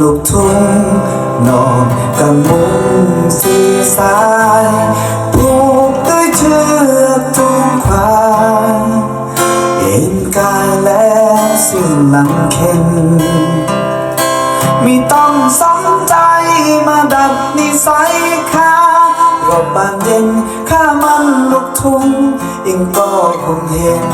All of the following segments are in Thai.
ลูกทุ่งนอนกับมุงสีสายผูกด้วยเชือกจูงควายเอ็นกายแล้วสิ้นหลังเข็นมีต้องสนใจมาดัดนิสัยข้ารอบบานเย็นข้ามันลูกทุ่งอิงก็คงเห็น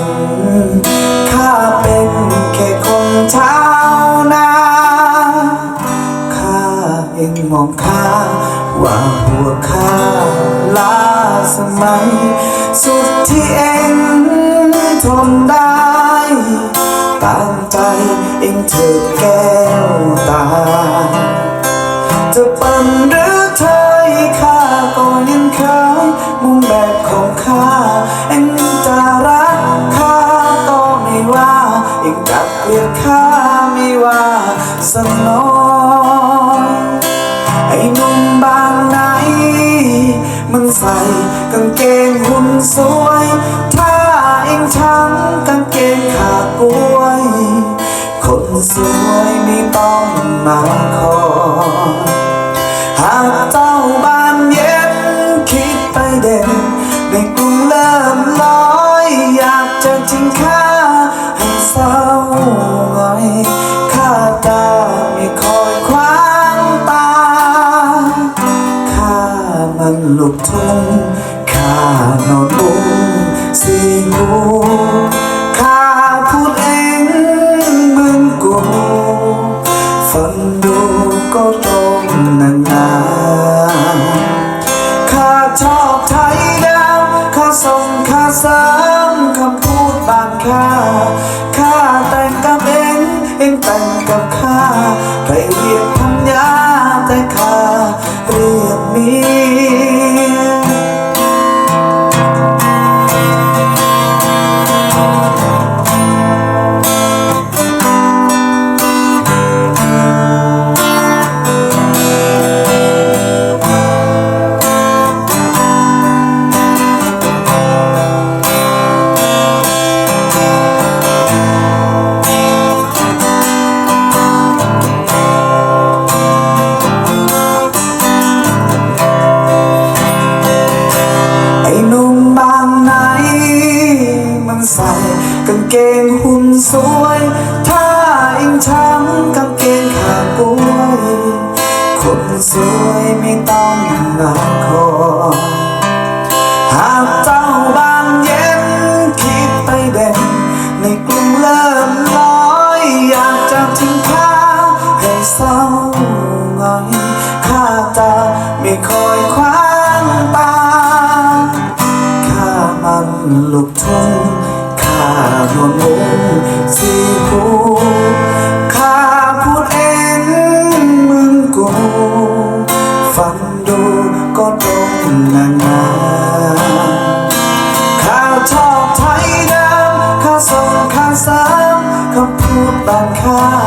ว่าหัวข้าลาสมัย สุดที่เองทนได้ตามใจเองเถิดแก้วตา จะเป็นหรือเธอข้าก็ยังเคยมุมแบบของข้าเองจะรักข้าก็ไม่ว่า เองกลับเกลียดข้าไม่ว่าสักน้อยไอ้หนุ่มบาง ใส่กางเกงหุ่นสวย ถ้าเองทั้งกางเกงขาดป่วย คนสวยไม่ต้องมาคอหากเจ้าบ้านเย็นคิดไปเด่นในกรุงเริ่มลอย อยากจะทิ้งข้าให้เศร้า มันลูกทุ่งข้านอนมุงสีหูข้าพูดเองมึงกูฟังดูก็ตรงนานๆข้าชอบไทยดาวข้าส่งข้าสามคำพูดบางข้าข้า สวย ถ้าเองช้ำกางเกงขาดป่วย คนสวยไม่ต้องมาคอยหากเจ้าบานเย็นคิดไปเด่นในกรุงเริ่มลอย อยากจะทิ้งข้าให้เศร้าหงอยข้าจะไม่คอยคว้างตาข้ามันลูกทุ่ง ข้าพูดเองมึงกูฟังดูก็ตรงนานข้าชอบไทยน้ำข้าส่งข้าสามข้าพูดบ้านข้า